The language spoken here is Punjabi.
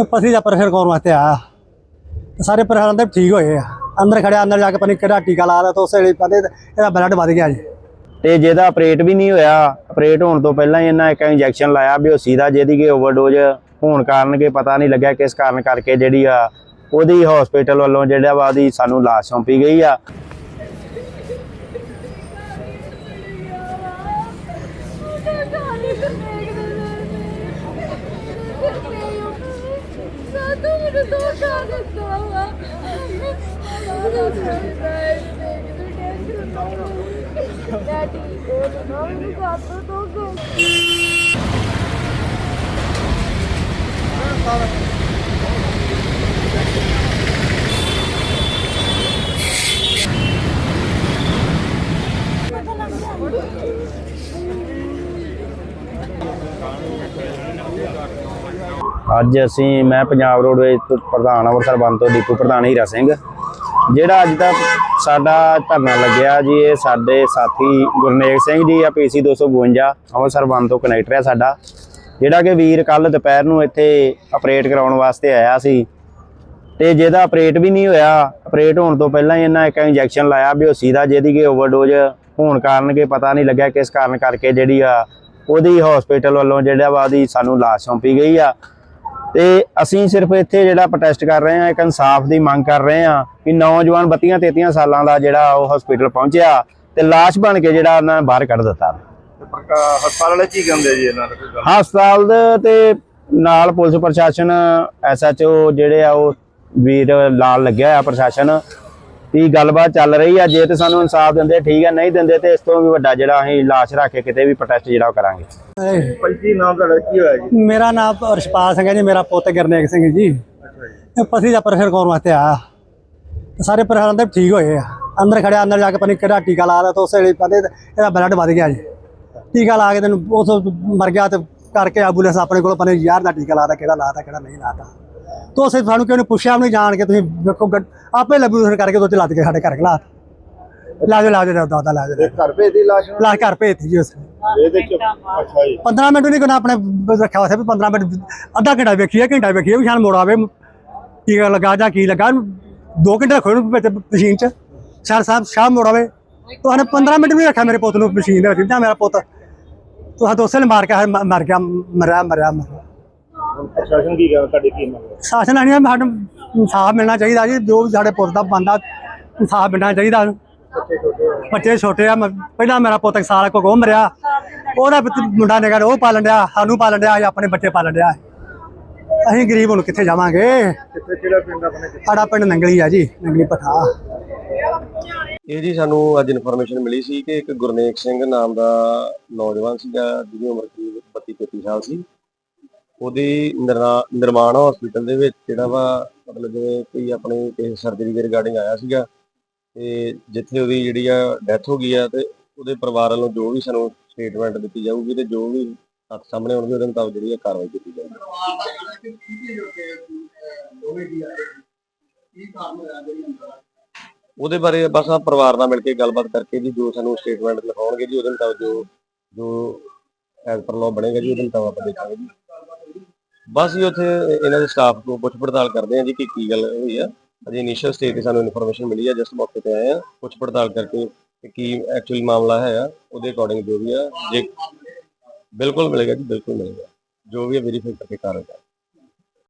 ਇਹ ਪਥਰੀ ਦਾ ਪ੍ਰੈਸ਼ਰ ਕਰਾਉਣ ਵਾਸਤੇ ਆਇਆ। ਤੇ ਸਾਰੇ ਪ੍ਰੈਸ਼ਰ ਅੰਦਰ ਠੀਕ ਹੋਏ ਆ। ਅੰਦਰ ਖੜਿਆ, ਅੰਦਰ ਜਾ ਕੇ ਪਤਾ ਕਿਹੜਾ ਟੀਕਾ ਲਾਇਆ ਤਾਂ ਉਸੇ ਵੇਲੇ ਪਤਾ ਇਹਦਾ ਬਲੱਡ ਵੱਧ ਗਿਆ ਜੀ। ਤੇ ਜਿਹਦਾ ਆਪਰੇਟ ਵੀ ਨਹੀਂ ਹੋਇਆ ਆਪਰੇਟ ਹੋਣ ਤੋਂ ਪਹਿਲਾਂ ਹੀ ਇਹਨਾਂ ਇੱਕ ਇੰਜੈਕਸ਼ਨ ਲਾਇਆ ਬਿਓਸੀ ਦਾ ਜਿਹਦੀ ਕਿ ਓਵਰਡੋਜ਼ ਹੋਣ ਕਾਰਨ ਕਿ ਪਤਾ ਨਹੀਂ ਲੱਗਿਆ ਕਿਸ ਕਾਰਨ ਕਰਕੇ ਜਿਹੜੀ ਆ, ਉਹਦੀ ਹਸਪੀਟਲ ਵੱਲੋਂ ਜਿਹੜਾ ਵਾ ਉਹਦੀ ਸਾਨੂੰ ਲਾਸ਼ ਸੌਂਪੀ ਗਈ ਆ। Beni sana kahretsin valla. Allah'ım kahretsin. Gidin gelsin. Nerede oğlum? Oğlum patladı oğlum. Sağ olun. ਅੱਜ ਅਸੀਂ, ਮੈਂ ਪੰਜਾਬ ਰੋਡਵੇਜ਼ ਤੋਂ ਪ੍ਰਧਾਨ ਅੰਮ੍ਰਿਤਸਰ ਬੰਦ ਤੋਂ ਡਿਪੂ ਪ੍ਰਧਾਨ ਹੀਰਾ ਸਿੰਘ। ਜਿਹੜਾ ਅੱਜ ਦਾ ਸਾਡਾ ਧਰਨਾ ਲੱਗਿਆ ਜੀ, ਇਹ ਸਾਡੇ ਸਾਥੀ ਗੁਰਨੇਕ ਸਿੰਘ ਜੀ ਆ ਪੀਸੀ 252 ਅੰਮ੍ਰਿਤਸਰ ਬੰਦ ਤੋਂ ਕਨੈਕਟਰ ਆ ਸਾਡਾ। ਜਿਹੜਾ ਕਿ ਵੀਰ ਕੱਲ ਦੁਪਹਿਰ ਨੂੰ ਇੱਥੇ ਆਪਰੇਟ ਕਰਾਉਣ ਵਾਸਤੇ ਆਇਆ ਸੀ। ਤੇ ਜਿਹਦਾ ਆਪਰੇਟ ਵੀ ਨਹੀਂ ਹੋਇਆ ਆਪਰੇਟ ਹੋਣ ਤੋਂ ਪਹਿਲਾਂ ਹੀ ਇਹਨਾਂ ਇੱਕ ਇੰਜੈਕਸ਼ਨ ਲਾਇਆ ਬੇਹੋਸੀ ਦਾ, ਜਿਹਦੀ ਕਿ ਓਵਰਡੋਜ਼ ਹੋਣ ਕਾਰਨ ਕਿ ਪਤਾ ਨਹੀਂ ਲੱਗਿਆ ਕਿਸ ਕਾਰਨ ਕਰਕੇ ਜਿਹੜੀ ਆ, ਉਹਦੀ ਹਸਪੀਟਲ ਵੱਲੋਂ ਜਿਹੜਾ ਵਾ ਉਹਦੀ ਸਾਨੂੰ ਲਾਸ਼ ਸੌਂਪੀ ਗਈ ਆ। ਤੇ ਅਸੀਂ ਸਿਰਫ ਇੱਥੇ ਜਿਹੜਾ ਪ੍ਰੋਟੈਸਟ ਕਰ ਰਹੇ ਹਾਂ ਇੱਕ ਇਨਸਾਫ ਦੀ ਮੰਗ ਕਰ ਰਹੇ ਹਾਂ ਕਿ ਨੌਜਵਾਨ 32 33 ਸਾਲਾਂ ਦਾ ਜਿਹੜਾ ਉਹ ਹਸਪੀਟਲ ਪਹੁੰਚਿਆ ਤੇ ਲਾਸ਼ ਬਣ ਕੇ ਜਿਹੜਾ ਉਹਨਾਂ ਨੇ ਬਾਹਰ ਕੱਢ ਦਿੱਤਾ। ਹਸਪਤਾਲ ਵਾਲੇ ਕੀ ਕਹਿੰਦੇ ਜੀ ਇਹਨਾਂ ਨੂੰ ਹਸਪਤਾਲ ਦੇ ਤੇ ਨਾਲ ਪੁਲਿਸ ਪ੍ਰਸ਼ਾਸਨ ਐਸਐਚਓ ਜਿਹੜੇ ਆ ਉਹ ਵੀਰ ਨਾਲ ਲੱਗਿਆ ਆ ਪ੍ਰਸ਼ਾਸਨ। ਦੀ ਗੱਲਬਾਤ ਚੱਲ ਰਹੀ ਆ? ਜੇ ਤੇ ਸਾਨੂੰ ਇਨਸਾਫ ਦਿੰਦੇ ਠੀਕ ਆ ਨਹੀਂ ਦਿੰਦੇ ਤੇ ਇਸ ਤੋਂ ਵੀ ਵੱਡਾ ਜਿਹੜਾ ਅਸੀਂ ਲਾਸ਼ ਰੱਖ ਕੇ ਕਿਤੇ ਵੀ ਪ੍ਰੋਟੈਸਟ ਜਿਹੜਾ ਉਹ ਕਰਾਂਗੇ। ਪੰਜੀ ਨਾਮ ਤੁਹਾਡਾ ਕੀ ਹੋਇਆ ਜੀ? ਮੇਰਾ ਨਾਮ ਰਸ਼ਪਾਲ ਸਿੰਘ ਹੈ ਜੀ ਮੇਰਾ ਪੁੱਤ ਗੁਰਨੇਕ ਸਿੰਘ ਜੀ। ਪਥਰੀ ਦਾ ਪ੍ਰੈਸ਼ਰ ਕਰਾਉਣ ਵਾਸਤੇ ਆਇਆ। ਤੇ ਸਾਰੇ ਪ੍ਰੈਸ਼ਰ ਅੰਦਰ ਠੀਕ ਹੋਏ ਆ। ਅੰਦਰ ਖੜਿਆ ਅੰਦਰ ਜਾ ਕੇ ਪਤਾ ਨੀ ਕਿਹੜਾ ਟੀਕਾ ਲਾਇਆ ਤਾਂ ਉਸੇ ਵੇਲੇ ਪਤਾ ਇਹਦਾ ਬਲੱਡ ਵੱਧ ਗਿਆ ਜੀ। ਟੀਕਾ ਲਾ ਕੇ ਤੈਨੂੰ ਉਸ ਮਰ ਗਿਆ ਤੇ ਕਰਕੇ ਐਂਬੂਲੈਂਸ ਆਪਣੇ ਕੋਲ ਪਤਾ ਨੀ ਯਾਰ ਦਾ ਟੀਕਾ ਲਾਤਾ ਕਿਹੜਾ ਲਾਤਾ ਕਿਹੜਾ ਨਹੀਂ ਲਾਤਾ। ਤੋ ਉਸੇ ਸਾਨੂੰ ਕਿਉਂ ਨੀ ਪੁੱਛਿਆ ਨਹੀਂ ਜਾਣ ਕੇ ਤੁਸੀਂ ਵੇਖੋ ਆਪੇ ਲੈਬੋਰੇਟਰੀ ਕਰਕੇ ਤੋਂ ਲੱਦ ਕੇ ਸਾਡੇ ਘਰ ਖਲਾ ਲਾ ਦੇ ਲਾ ਦੇ ਦਾਦਾ ਲਾ ਦੇ ਘਰ ਭੇਜ ਦੀ ਲਾਸ਼ ਨੂੰ? ਲਾ ਕੇ ਘਰ ਭੇਜਤੀ ਜੀ ਉਸ ਇਹ ਦੇਖੋ ਅੱਛਾ ਜੀ। 15 ਮਿੰਟ ਨਹੀਂ ਕਰਨਾ ਆਪਣੇ ਰੱਖਿਆ ਹੋਇਆ ਸੀ ਵੀ 15 ਮਿੰਟ ਅੱਧਾ ਘੰਟਾ ਵੇਖੀਏ ਘੰਟਾ ਵੇਖੀਏ ਵੀ ਸ਼ਾਨ ਮੋੜ ਆਵੇ ਕੀ ਲੱਗਾ ਜਾਂ ਕੀ ਲੱਗਾ ਦੋ ਘੰਟੇ ਰੱਖੋ ਇਹਨੂੰ ਵਿੱਚ ਮਸ਼ੀਨ 'ਚ। ਸ਼ਾਨ ਸਾਹਿਬ ਸ਼ਾਮ ਮੋੜ ਆਵੇ। ਤੁਹਾਨੂੰ 15 ਮਿੰਟ ਵੀ ਰੱਖਿਆ ਮੇਰੇ ਪੁੱਤ ਨੂੰ ਮਸ਼ੀਨ ਦੇ ਵਿੱਚ ਜਾਂ ਮੇਰਾ ਪੁੱਤ। ਦੋਸੇ ਨੇ ਮਾਰ ਕੇ ਮ- ਮਰ ਗਿਆ ਮਰਿਆ ਮਰਿਆ ਮਰਿਆ। ਹੁਣ ਪ੍ਰਸ਼ਾਸਨ ਕੀ ਕਹਿੰਦਾ ਤੁਹਾਡੀ ਕੀ ਮੰਗ ਹੈ? ਸ਼ਾਸਨ ਆਣੀ ਸਾਨੂੰ ਇਨਸਾਫ ਮਿਲਣਾ ਚਾਹੀਦਾ ਜੀ ਜੋ ਵੀ ਸਾਡੇ ਪੁੱਤ ਦਾ ਬੰਦਾ ਇਨਸਾਫ ਮਿਲਣਾ ਚਾਹੀਦਾ। ਬੱਚੇ ਛੋਟੇ ਆ। ਮ- ਪਹਿਲਾਂ ਮੇਰਾ ਪੁੱਤ ਸਾਲ ਕੋ ਮਰਿਆ। ਉਹਦਾ ਪੁੱਤ ਮੁੰਡਾ ਨਿਕਲ ਉਹ ਪਾਲਣ ਡਿਆ ਸਾਨੂੰ ਪਾਲਣ ਡਿਆ ਜਾਂ ਆਪਣੇ ਬੱਚੇ ਪਾਲਣ ਡਿਆ। ਅਸੀਂ ਗਰੀਬ ਹੁਣ ਕਿੱਥੇ ਜਾਵਾਂਗੇ? ਕਿੱਥੇ ਕਿਹੜਾ ਪਿੰਡ ਆਪਣੇ? ਸਾਡਾ ਪਿੰਡ ਨੰਗਲੀ ਆ ਜੀ ਨੰਗਲੀ ਪਠਾ ਇਹ ਜੀ ਸਾਨੂੰ ਅੱਜ ਇਨਫੋਰਮੇਸ਼ਨ ਮਿਲੀ ਸੀ ਕਿ ਇੱਕ ਗੁਰਨੇਕ ਸਿੰਘ ਨਾਮ ਦਾ ਨੌਜਵਾਨ ਸੀਗਾ, ਜਿਹਦੀ ਉਮਰ ਕਰੀਬ 32 33 ਸਾਲ ਸੀ। ਉਹਦੀ ਨਿਰਨਾ- ਨਿਰਮਾਣ ਹਸਪੀਟਲ ਦੇ ਵਿੱਚ ਜਿਹੜਾ ਵਾ, ਮਤਲਬ ਜਿਵੇਂ ਕੋਈ ਆਪਣੀ ਕਿਸੇ ਸਰਜਰੀ ਦੇ ਰਿਗਾਰਡਿੰਗ ਆਇਆ ਸੀਗਾ ਤੇ ਜਿੱਥੇ ਉਹਦੀ ਜਿਹੜੀ ਆ ਡੈਥ ਹੋ ਗਈ ਆ ਤੇ ਉਹਦੇ ਪਰਿਵਾਰ ਵੱਲੋਂ ਜੋ ਵੀ ਸਾਨੂੰ ਸਟੇਟਮੈਂਟ ਦਿੱਤੀ ਜਾਊਗੀ ਤੇ ਜੋ ਵੀ ਤੱਥ ਸਾਹਮਣੇ ਆਉਣਗੇ, ਉਹਦੇ ਮੁਤਾਬਕ ਜਿਹੜੀ ਆ ਕਾਰਵਾਈ ਕੀਤੀ ਜਾਊਗੀ। ਉਹਦੇ ਬਾਰੇ ਬਸ ਆ ਪਰਿਵਾਰ ਨਾਲ ਮਿਲ ਕੇ ਗੱਲਬਾਤ ਕਰਕੇ ਜੀ, ਜੋ ਸਾਨੂੰ ਸਟੇਟਮੈਂਟ ਲਿਖਾਉਣਗੇ ਜੀ, ਉਹਦੇ ਮੁਤਾਬਕ ਜੋ ਜੋ ਐਜ਼ ਪਰ ਲਾਅ ਬਣੇਗਾ ਜੀ, ਉਹਦੇ ਮੁਤਾਬਕ ਆਪਾਂ ਦੇਖਾਂਗੇ ਜੀ। ਬਸ ਜੀ ਉੱਥੇ ਇਹਨਾਂ ਦੇ ਸਟਾਫ ਤੋਂ ਪੁੱਛ ਪੜਤਾਲ ਕਰਦੇ ਆ ਜੀ ਕਿ ਕੀ ਗੱਲ ਹੋਈ ਆ। ਅਜੇ ਇਨੀਸ਼ੀਅਲ ਸਟੇਜ ਤੇ ਸਾਨੂੰ ਇਨਫੋਰਮੇਸ਼ਨ ਮਿਲੀ ਆ ਜਸਟ ਮੌਕੇ ਤੇ ਆਏ ਆ, ਪੁੱਛ ਪੜਤਾਲ ਕਰਕੇ ਕਿ ਕੀ ਐਕਚੁਅਲ ਮਾਮਲਾ ਹੈ ਆ, ਉਹਦੇ ਅਕੋਰਡਿੰਗ ਜੋ ਵੀ ਆ, ਜੇ ਬਿਲਕੁਲ ਮਿਲੇਗਾ ਜੀ, ਬਿਲਕੁਲ ਮਿਲੇਗਾ। ਜੋ ਵੀ ਹੈ ਵੈਰੀਫਾਈ ਕਰਕੇ ਕਾਰਵਾਈ ਕਰਾਂਗੇ।